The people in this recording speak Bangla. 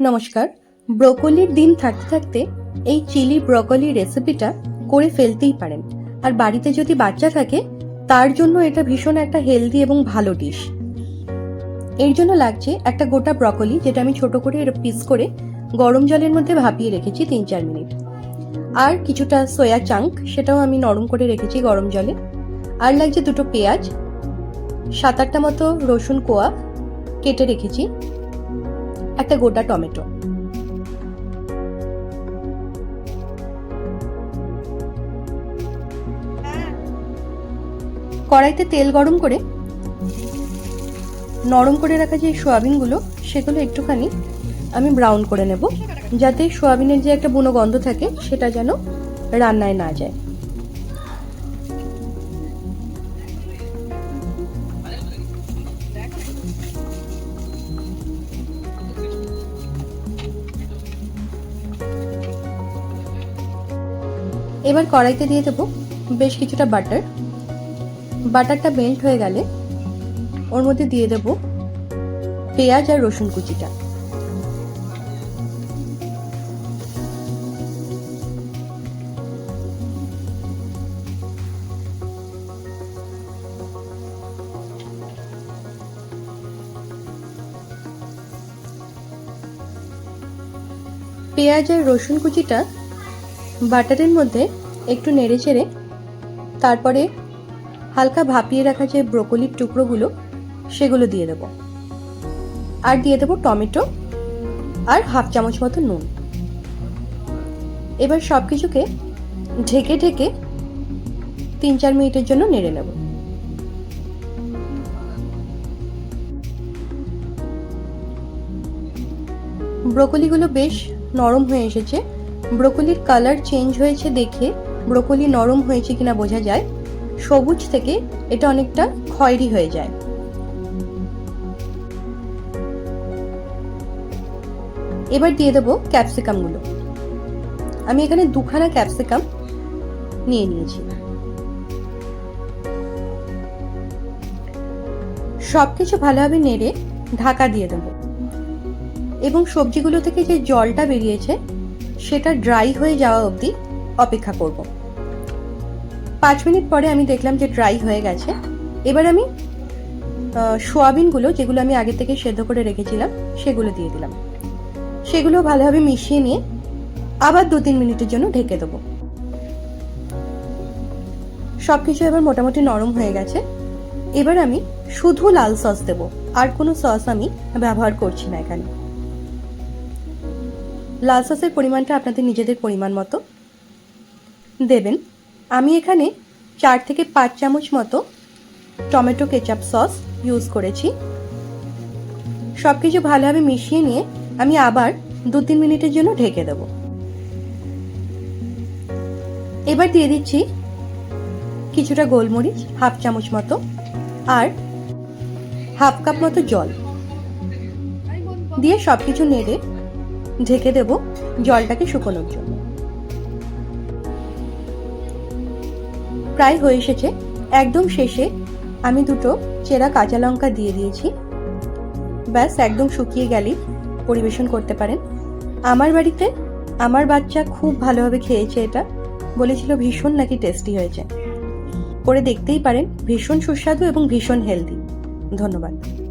নমস্কার, ব্রোকলির দিন থাকতে থাকতে এই চিলি ব্রোকলি রেসিপিটা করে ফেলতেই পারেন। আর বাড়িতে যদি বাচ্চা থাকে, তার জন্য এটা ভীষণ একটা হেলদি এবং ভালো ডিশ। এর জন্য লাগছে একটা গোটা ব্রকলি, যেটা আমি ছোট করে পিস করে গরম জলের মধ্যে ভাপিয়ে রেখেছি তিন চার মিনিট। আর কিছুটা সয়া চাঙ্ক, সেটাও আমি নরম করে রেখেছি গরম জলে। আর লাগছে দুটো পেঁয়াজ, সাত আটটা মতো রসুন কোয়া কেটে রেখেছি। একটা গোটা টমেটো। কড়াইতে তেল গরম করে, নরম করে রাখা যে সোয়াবিনগুলো, সেগুলো একটুখানি আমি ব্রাউন করে নেব। যাতে সোয়াবিনের যে একটা বুনো গন্ধ থাকে, সেটা যেন রান্নায় না যায়। এবার কড়াইতে দিয়ে দেবো বেশ কিছুটা বাটার। বাটারটা মেল্ট হয়ে গেলে ওর মধ্যে দিয়ে দেবো পেঁয়াজ আর রসুন কুচিটা। পেঁয়াজ আর রসুন কুচিটা বাটারের মধ্যে একটু নেড়ে চেড়ে তারপরে হালকা ভাপিয়ে রাখা যে ব্রোকলির টুকরোগুলো, সেগুলো দিয়ে দেবো। আর দিয়ে দেবো টমেটো আর হাফ চামচ মতো নুন। এবার সব কিছুকে ঢেকে ঢেকে তিন চার মিনিটের জন্য নেড়ে নেব। ব্রোকলিগুলো বেশ নরম হয়ে এসেছে। ব্রোকলির কালার চেঞ্জ হয়েছে দেখে ব্রোকলি নরম হয়েছে কিনা বোঝা যায়। সবুজ থেকে এটা অনেকটা খয়েরি হয়ে যায়। এবার দিয়ে দেবো ক্যাপসিকামগুলো। আমি এখানে দুখানা ক্যাপসিকাম নিয়ে নিয়েছি। সবকিছু ভালোভাবে নেড়ে ঢাকা দিয়ে দেবো। এবং সবজিগুলো থেকে যে জলটা বেরিয়েছে সেটা ড্রাই হয়ে যাওয়া অবধি অপেক্ষা করব। পাঁচ মিনিট পরে আমি দেখলাম যে ড্রাই হয়ে গেছে। এবার আমি সোয়াবিনগুলো যেগুলো আমি আগে থেকে সেদ্ধ করে রেখেছিলাম, সেগুলো দিয়ে দিলাম। সেগুলো ভালোভাবে মিশিয়ে নিয়ে আবার দু তিন মিনিটের জন্য ঢেকে দেবো। সব কিছু এবার মোটামুটি নরম হয়ে গেছে। এবার আমি শুধু লাল সস দেব। আর কোনো সস আমি ব্যবহার করছি না এখানে। লাল সসের পরিমাণটা আপনাদের নিজেদের পরিমাণ মতো দেবেন। আমি এখানে চার থেকে পাঁচ চামচ মতো টমেটো কেচাপ সস ইউজ করেছি। সব কিছু ভালোভাবে মিশিয়ে নিয়ে আমি আবার দু তিন মিনিটের জন্য ঢেকে দেব। এবার দিয়ে দিচ্ছি কিছুটা গোলমরিচ, হাফ চামচ মতো, আর হাফ কাপ মতো জল। দিয়ে সব কিছু নেড়ে ঢেকে দেব জলটাকে শুকোনোর জন্য। প্রায় হয়ে এসেছে। একদম শেষে আমি দুটো চেরা কাঁচা লঙ্কা দিয়ে দিয়েছি। ব্যাস, একদম শুকিয়ে গেলেই পরিবেশন করতে পারেন। আমার বাড়িতে আমার বাচ্চা খুব ভালোভাবে খেয়েছে এটা। বলেছিল ভীষণ নাকি টেস্টি হয়েছে। করে দেখতেই পারেন, ভীষণ সুস্বাদু এবং ভীষণ হেলদি। ধন্যবাদ।